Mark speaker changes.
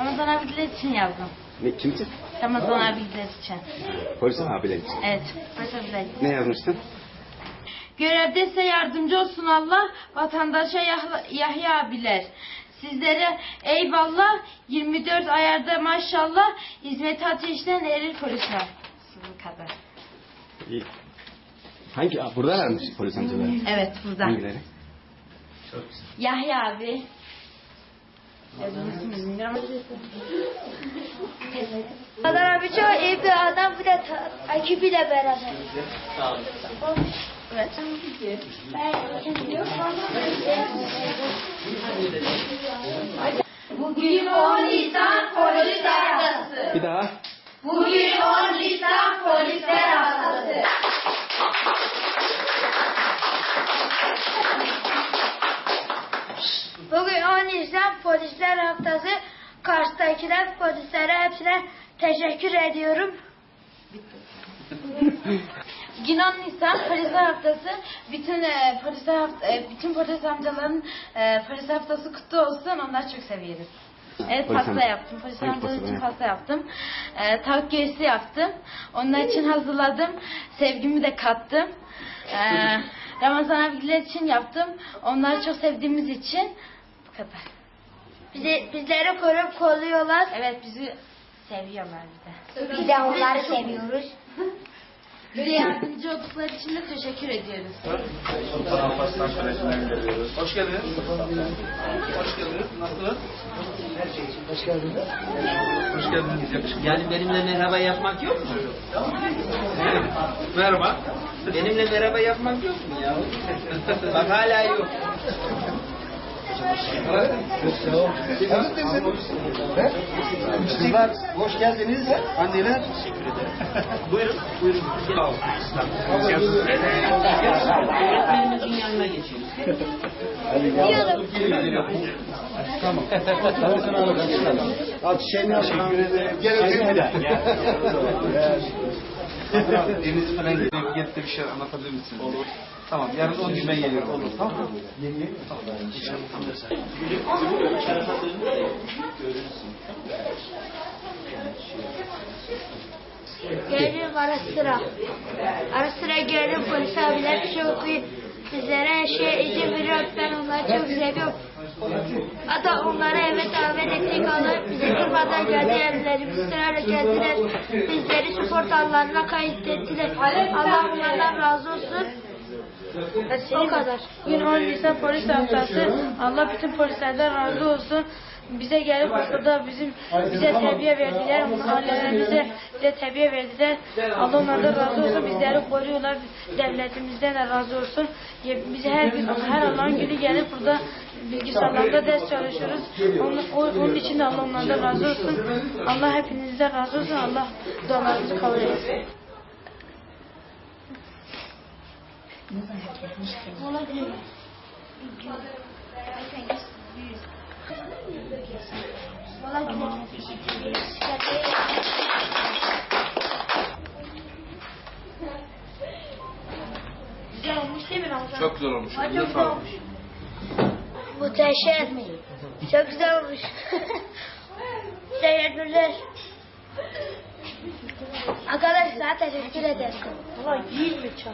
Speaker 1: Ramazan abiler için yazdım.
Speaker 2: Ne, kim için?
Speaker 1: Ramazan abiler için.
Speaker 2: Polis abiler için.
Speaker 1: Evet, polis abiler için.
Speaker 2: Ne yazmıştın?
Speaker 1: Görevdeyse yardımcı olsun Allah, vatandaşa Yah- Yahya abiler. Sizlere eyvallah, 24 ayarda maşallah, hizmet ateşten erir polisler. Sizin kadar.
Speaker 2: İyi. Hangi? Buradalar mı polis amcalar?
Speaker 1: Evet, burada.
Speaker 2: Hangileri?
Speaker 1: Yahya abi.
Speaker 3: Adnan abi çok iyi bir adam bir de ekibiyle beraber.
Speaker 1: Evet.
Speaker 3: Bugün 10 Nisan polis haftası.
Speaker 2: Bir daha.
Speaker 3: Bugün 10 Nisan polisler haftası. Bugün 10 Nisan polisler haftası. Kars'takiler polislere hepsine teşekkür ediyorum.
Speaker 1: 10 Nisan Polisler Haftası. Bütün e, polisler haft- e, bütün polis amcaların e, polis haftası kutlu olsun. Onları çok seviyoruz. Evet
Speaker 2: Polis
Speaker 1: pasta yaptım.
Speaker 2: Hangi
Speaker 1: amcalar
Speaker 2: pasta
Speaker 1: için pasta yaptım. E, tavuk göğsü yaptım. Onlar için hazırladım. Sevgimi de kattım. E, Ramazan abiler için yaptım. Onları çok sevdiğimiz için bu kadar.
Speaker 3: Bizi, bizleri koruyup kolluyorlar.
Speaker 1: Evet bizi seviyorlar bir de.
Speaker 3: Biz de onları seviyoruz.
Speaker 1: Bize yardımcı oldukları için de teşekkür ediyoruz.
Speaker 4: Hoş geldiniz. Hoş geldiniz. Nasılsınız? Hoş geldiniz. Hoş geldiniz. Yakışıklı.
Speaker 5: Yani benimle merhaba yapmak yok mu?
Speaker 4: Merhaba.
Speaker 5: Benimle merhaba yapmak yok mu ya? Bak hala yok.
Speaker 4: Kızlar hoş geldiniz. Anneler. Buyurun. Buyurun. Sağ olun.
Speaker 5: Öğretmenimizin yanına geçiyoruz.
Speaker 4: Tamam. Tamam sen al. Al çiçeğini al. Teşekkür ederim. Gel öpeyim bir Elinizi falan getirip gelip de bir şey anlatabilir misiniz? Olur. Tamam. Yarın 10 gün ben geliyorum. Olur. Tamam mı? Tamam.
Speaker 3: Gelirim ara sıra. Ara sıra gelirim polis abiler çok iyi. Bizlere her şeye izin veriyor. Ben onları çok seviyorum. Hatta onlara eve davet ettik. Onlar bizi kırmadan geldi. Evlerimizi sırayla geldiler. Bizleri spor dallarına kaydettiler. Allah onlardan razı olsun. O kadar.
Speaker 1: Bugün 10 Nisan polis haftası. Allah bütün polislerden razı olsun. Bize gelip burada bizim bize terbiye verdiler. Mahallelerimize bize terbiye verdiler. Allah onlardan razı olsun. Bizleri koruyorlar. Devletimizden de razı olsun. Biz her gün her Allah'ın günü gelip burada bilgisayarlarda ders çalışıyoruz. Onun, onun için de Allah onlardan razı olsun. Allah hepinizden razı olsun. Allah dualarınızı kabul etsin.
Speaker 3: Güzel olmuş değil mi Ramazan?
Speaker 4: Çok güzel olmuş.
Speaker 3: Çok güzel olmuş. Muhteşem. Çok güzel olmuş. Teşekkürler. Arkadaşlar teşekkür ederim. Valla iyi mi çok?